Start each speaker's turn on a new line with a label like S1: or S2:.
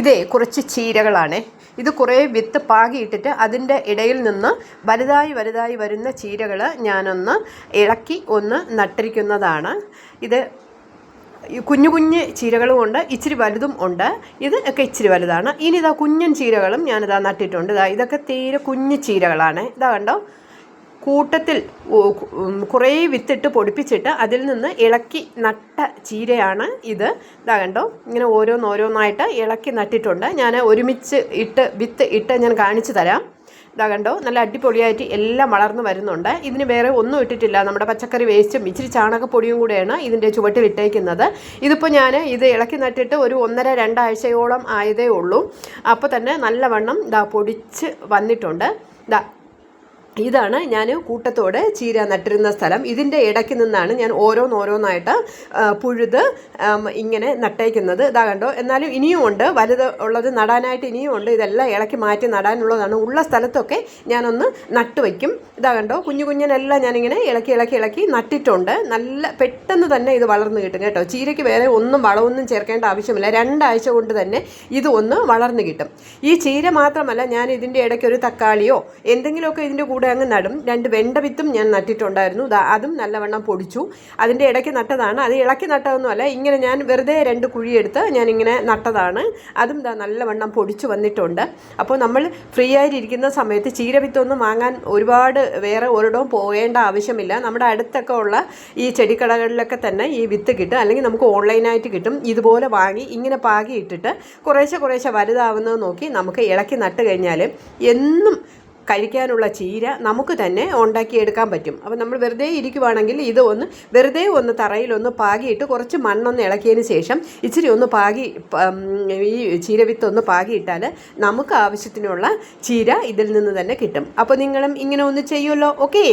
S1: ഇതേ കുറച്ച് ചീരകളാണ്. ഇത് കുറേ വിത്ത് പാകിയിട്ടിട്ട് അതിന്റെ ഇടയിൽ നിന്ന് വലുതായി വലുതായി വരുന്ന ചീരകൾ ഞാനൊന്ന് ഇളക്കി ഒന്ന് നട്ടിരിക്കുന്നതാണ്. ഇത് കുഞ്ഞു കുഞ്ഞ് ചീരകളും ഉണ്ട് ഇച്ചിരി വലുതും ഉണ്ട്. ഇത് ഒക്കെ ഇച്ചിരി വലുതാണ്. ഇനി ഇതാ കുഞ്ഞൻ ചീരകളും ഞാനിതാ നട്ടിട്ടുണ്ട്. ഇതാ ഇതൊക്കെ തീരെ കുഞ്ഞു ചീരകളാണ്. ഇതാ കണ്ടോ? കൂട്ടത്തിൽ കുറേ വിത്തിട്ട് പൊടിപ്പിച്ചിട്ട് അതിൽ നിന്ന് ഇളക്കി നട്ട ചീരയാണ് ഇത്. ഇതാ കണ്ടോ? ഇങ്ങനെ ഓരോന്നോരോന്നായിട്ട് ഇളക്കി നട്ടിട്ടുണ്ട്. ഞാൻ ഒരുമിച്ച് ഇട്ട് വിത്ത് ഇട്ട് ഞാൻ കാണിച്ചു തരാം. ഇതാ കണ്ടോ? നല്ല അടിപൊളിയായിട്ട് എല്ലാം വളർന്നു വരുന്നുണ്ട്. ഇതിന് വേറെ ഒന്നും ഇട്ടിട്ടില്ല. നമ്മുടെ പച്ചക്കറി വേസ്റ്റും ഇച്ചിരി ചാണകപ്പൊടിയും കൂടെയാണ് ഇതിന്റെ ചുവട്ടിൽ ഇട്ടേക്കുന്നത്. ഇതിപ്പോൾ ഞാൻ ഇത് ഇളക്കി നട്ടിട്ട് ഒരു ഒന്നര രണ്ടാഴ്ചയോളം ആയതേ ഉള്ളൂ. അപ്പോൾ തന്നെ നല്ലവണ്ണം ഇതാ പൊടിച്ച് വന്നിട്ടുണ്ട്. ഇതാ ഇതാണ് ഞാൻ കൂട്ടത്തോടെ ചീര നട്ടിരുന്ന സ്ഥലം. ഇതിന്റെ ഇടയ്ക്ക് നിന്നാണ് ഞാൻ ഓരോന്നോരോന്നായിട്ട് പുഴുത് ഇങ്ങനെ നട്ടേക്കുന്നത്. ഇതാ കണ്ടോ? എന്നാലും ഇനിയും ഉണ്ട്. വലുത് ഉള്ളത് നടാനായിട്ട് ഇനിയും ഉണ്ട്. ഇതെല്ലാം ഇളക്കി മാറ്റി നടാനുള്ളതാണ്. ഉള്ള സ്ഥലത്തൊക്കെ ഞാനൊന്ന് നട്ട് വയ്ക്കും. ഇതാ കണ്ടോ? കുഞ്ഞു കുഞ്ഞിനെല്ലാം ഞാനിങ്ങനെ ഇളക്കി ഇളക്കി ഇളക്കി നട്ടിട്ടുണ്ട്. നല്ല പെട്ടെന്ന് തന്നെ ഇത് വളർന്നു കിട്ടും കേട്ടോ. ചീരയ്ക്ക് വേറെ ഒന്നും വളമൊന്നും ചേർക്കേണ്ട ആവശ്യമില്ല. രണ്ടാഴ്ച കൊണ്ട് തന്നെ ഇത് ഒന്ന് വളർന്നു കിട്ടും. ഈ ചീര മാത്രമല്ല ഞാൻ ഇതിന്റെ ഇടയ്ക്ക് ഒരു തക്കാളിയോ എന്തെങ്കിലുമൊക്കെ ഇതിന്റെ കൂടെ അങ്ങ് നടും. രണ്ട് വെണ്ട വിത്തും ഞാൻ നട്ടിട്ടുണ്ടായിരുന്നു. അതും നല്ലവണ്ണം പൊടിച്ചു. അതിന്റെ ഇടയ്ക്ക് നട്ടതാണ്. അത് ഇളക്കി നട്ടതൊന്നുമല്ല ഇങ്ങനെ ഞാൻ വെറുതെ രണ്ട് കുഴിയെടുത്ത് ഞാനിങ്ങനെ നട്ടതാണ്. അതും നല്ലവണ്ണം പൊടിച്ചു വന്നിട്ടുണ്ട്. അപ്പോൾ നമ്മൾ ഫ്രീ ആയിട്ടിരിക്കുന്ന സമയത്ത് ചീര വിത്തൊന്നും വാങ്ങാൻ ഒരുപാട് വേറെ ഒരിടവും പോകേണ്ട ആവശ്യമില്ല. നമ്മുടെ അടുത്തൊക്കെ ഉള്ള ഈ ചെടിക്കടകളിലൊക്കെ തന്നെ ഈ വിത്ത് കിട്ടും. അല്ലെങ്കിൽ നമുക്ക് ഓൺലൈനായിട്ട് കിട്ടും. ഇതുപോലെ വാങ്ങി ഇങ്ങനെ പാകി ഇട്ടിട്ട് കുറേശ്ശെ കുറേശ്ശെ വലുതാവുന്നത് നോക്കി നമുക്ക് ഇളക്കി നട്ട് കഴിഞ്ഞാൽ എന്നും കഴിക്കാനുള്ള ചീര നമുക്ക് തന്നെ ഉണ്ടാക്കിയെടുക്കാൻ പറ്റും. അപ്പോൾ നമ്മൾ വെറുതെ ഇരിക്കുവാണെങ്കിൽ ഇത് ഒന്ന് വെറുതെ ഒന്ന് തറയിലൊന്ന് പാകിയിട്ട് കുറച്ച് മണ്ണൊന്ന് ഇളക്കിയതിന് ശേഷം ഇച്ചിരി ഒന്ന് പാകി ഈ ചീരവിത്ത് ഒന്ന് പാകിയിട്ടാൽ നമുക്ക് ആവശ്യത്തിനുള്ള ചീര ഇതിൽ നിന്ന് തന്നെ കിട്ടും. അപ്പോൾ നിങ്ങളും ഇങ്ങനെ ഒന്ന് ചെയ്യുമല്ലോ? ഓക്കേ?